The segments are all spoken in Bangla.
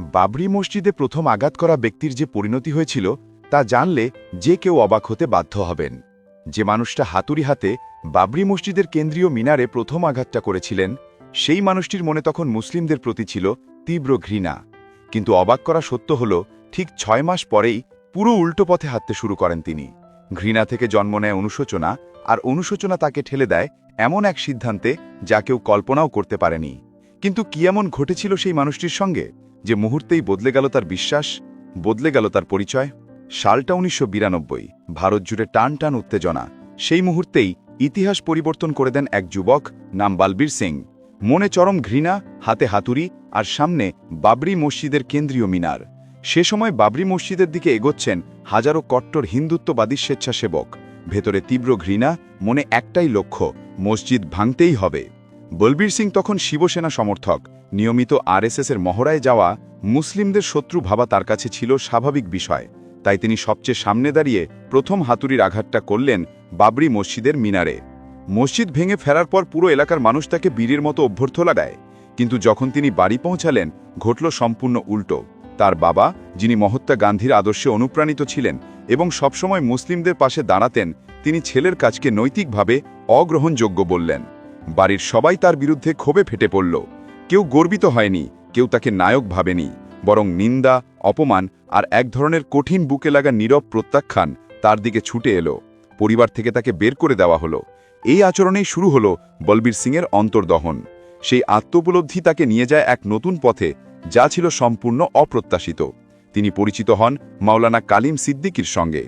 বাবরি মসজিদে প্রথম আঘাত করা ব্যক্তির যে পরিণতি হয়েছিল, তা জানলে যে কেউ অবাক হতে বাধ্য হবেন। যে মানুষটা হাতুড়ি হাতে বাবরি মসজিদের কেন্দ্রীয় মিনারে প্রথম আঘাতটা করেছিলেন, সেই মানুষটির মনে তখন মুসলিমদের প্রতি ছিল তীব্র ঘৃণা। কিন্তু অবাক করা সত্য হল, ঠিক ছয় মাস পরেই পুরো উল্টো পথে হাঁটতে শুরু করেন তিনি। ঘৃণা থেকে জন্ম নেয় অনুশোচনা, আর অনুশোচনা তাকে ঠেলে দেয় এমন এক সিদ্ধান্তে যা কেউ কল্পনাও করতে পারেনি। কিন্তু কি এমন ঘটেছিল সেই মানুষটির সঙ্গে? যে মুহূর্তেই বদলে গেল তার বিশ্বাস, বদলে গেল তার পরিচয়, সালটা উনিশশো বিরানব্বই, ভারত জুড়ে টান টান উত্তেজনা। সেই মুহূর্তেই ইতিহাস পরিবর্তন করে দেন এক যুবক নাম বালবীর সিং। মনে চরম ঘৃণা, হাতে হাতুড়ি আর সামনে বাবরি মসজিদের কেন্দ্রীয় মিনার। সে সময় বাবরি মসজিদের দিকে এগোচ্ছেন হাজারো কট্টর হিন্দুত্ববাদী স্বেচ্ছাসেবক। ভেতরে তীব্র ঘৃণা, মনে একটাই লক্ষ্য, মসজিদ ভাঙতেই হবে। বলবীর সিং তখন শিবসেনা সমর্থক নিয়মিত আরএসএসের মহড়ায় যাওয়া মুসলিমদের শত্রু ভাবা তার কাছে ছিল স্বাভাবিক বিষয়। তাই তিনি সবচেয়ে সামনে দাঁড়িয়ে প্রথম হাতুড়ির আঘাতটা করলেন বাবরি মসজিদের মিনারে। মসজিদ ভেঙে ফেরার পর পুরো এলাকার মানুষ তাকে বীরের মতো অভ্যর্থ লাগায় কিন্তু যখন তিনি বাড়ি পৌঁছালেন, ঘটল সম্পূর্ণ উল্টো। তার বাবা, যিনি মহাত্মা গান্ধীর আদর্শে অনুপ্রাণিত ছিলেন এবং সবসময় মুসলিমদের পাশে দাঁড়াতেন, তিনি ছেলের কাজকে নৈতিকভাবে অগ্রহণযোগ্য বললেন। বাড়ির সবাই তার বিরুদ্ধে ক্ষোভে ফেটে পড়ল। কেউ গর্বিত হয়নি, কেউ তাকে নায়ক ভাবেনি, বরং নিন্দা, অপমান আর এক ধরনের কঠিন বুকে লাগা নীরব প্রত্যাখ্যান তার দিকে ছুটে এলো, পরিবার থেকে তাকে বের করে দেওয়া হলো। এই আচরণেই শুরু হলো বলবীর সিংয়ের অন্তর্দহন। সেই আত্মোপলব্ধি তাকে নিয়ে যায় এক নতুন পথে, যা ছিল সম্পূর্ণ অপ্রত্যাশিত। তিনি পরিচিত হন মাওলানা কালিম সিদ্দিকির সঙ্গে।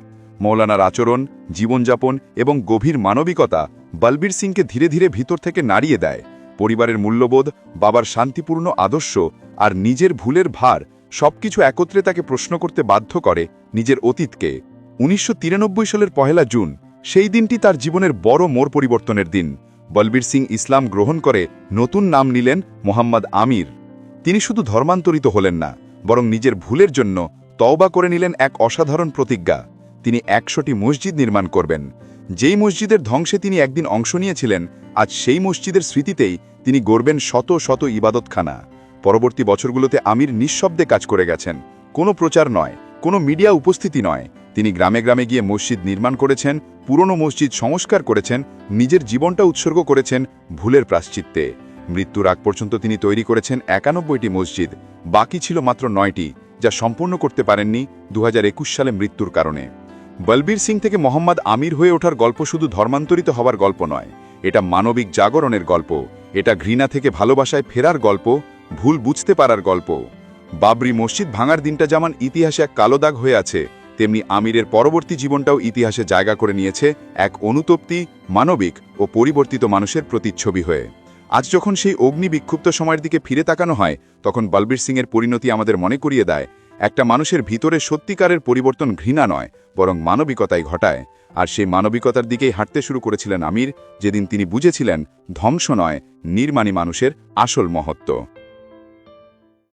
মৌলানার আচরণ, জীবনযাপন এবং গভীর মানবিকতা বলবীর সিংকে ধীরে ধীরে ভিতর থেকে নাড়িয়ে দেয়। পরিবারের মূল্যবোধ, বাবার শান্তিপূর্ণ আদর্শ আর নিজের ভুলের ভার সবকিছু একত্রে তাকে প্রশ্ন করতে বাধ্য করে নিজের অতীতকে। উনিশশো তিরানব্বই সালের পহেলা জুন, সেই দিনটি তার জীবনের বড় মোড় পরিবর্তনের দিন। বলবীর সিং ইসলাম গ্রহণ করে নতুন নাম নিলেন মোহাম্মদ আমির। তিনি শুধু ধর্মান্তরিত হলেন না, বরং নিজের ভুলের জন্য তওবা করে নিলেন এক অসাধারণ প্রতিজ্ঞা। তিনি একশোটি মসজিদ নির্মাণ করবেন। যেই মসজিদের ধ্বংসে তিনি একদিন অংশ নিয়েছিলেন, আজ সেই মসজিদের স্মৃতিতেই তিনি গড়বেন শত শত ইবাদতখানা। পরবর্তী বছরগুলোতে আমির নিঃশব্দে কাজ করে গেছেন। কোনো প্রচার নয়, কোনো মিডিয়া উপস্থিতি নয়। তিনি গ্রামে গ্রামে গিয়ে মসজিদ নির্মাণ করেছেন, পুরনো মসজিদ সংস্কার করেছেন, নিজের জীবনটা উৎসর্গ করেছেন ভুলের প্রাশ্চিত্তে মৃত্যুর আগ পর্যন্ত তিনি তৈরি করেছেন একানব্বইটি মসজিদ, বাকি ছিল মাত্র নয়টি, যা সম্পূর্ণ করতে পারেননি দু হাজার একুশ সালে মৃত্যুর কারণে। বলবীর সিং থেকে মোহাম্মদ আমির হয়ে ওঠার গল্প শুধু ধর্মান্তরিত হওয়ার গল্প নয়, এটা মানবিক জাগরণের গল্প, এটা ঘৃণা থেকে ভালোবাসায় ফেরার গল্প, ভুল বুঝতে পারার গল্প। বাবরি মসজিদ ভাঙার দিনটা যেমন ইতিহাসে এক কালো দাগ হয়ে আছে, তেমনি আমিরের পরবর্তী জীবনটাও ইতিহাসে জায়গা করে নিয়েছে এক অনুতপ্তি, মানবিক ও পরিবর্তিত মানুষের প্রতিচ্ছবি হয়ে। আজ যখন সেই অগ্নি বিক্ষুব্ধ সময়ের দিকে ফিরে তাকানো হয়, তখন বলবীর সিংয়ের পরিণতি আমাদের মনে করিয়ে দেয় একটা মানুষের ভিতরে সত্যিকারের পরিবর্তন ঘৃণা নয়, বরং মানবিকতাই ঘটায়। আর সেই মানবিকতার দিকেই হাঁটতে শুরু করেছিলেন আমির, যেদিন তিনি বুঝেছিলেন ধ্বংস নয়, নির্মাণী মানুষের আসল মহত্ব।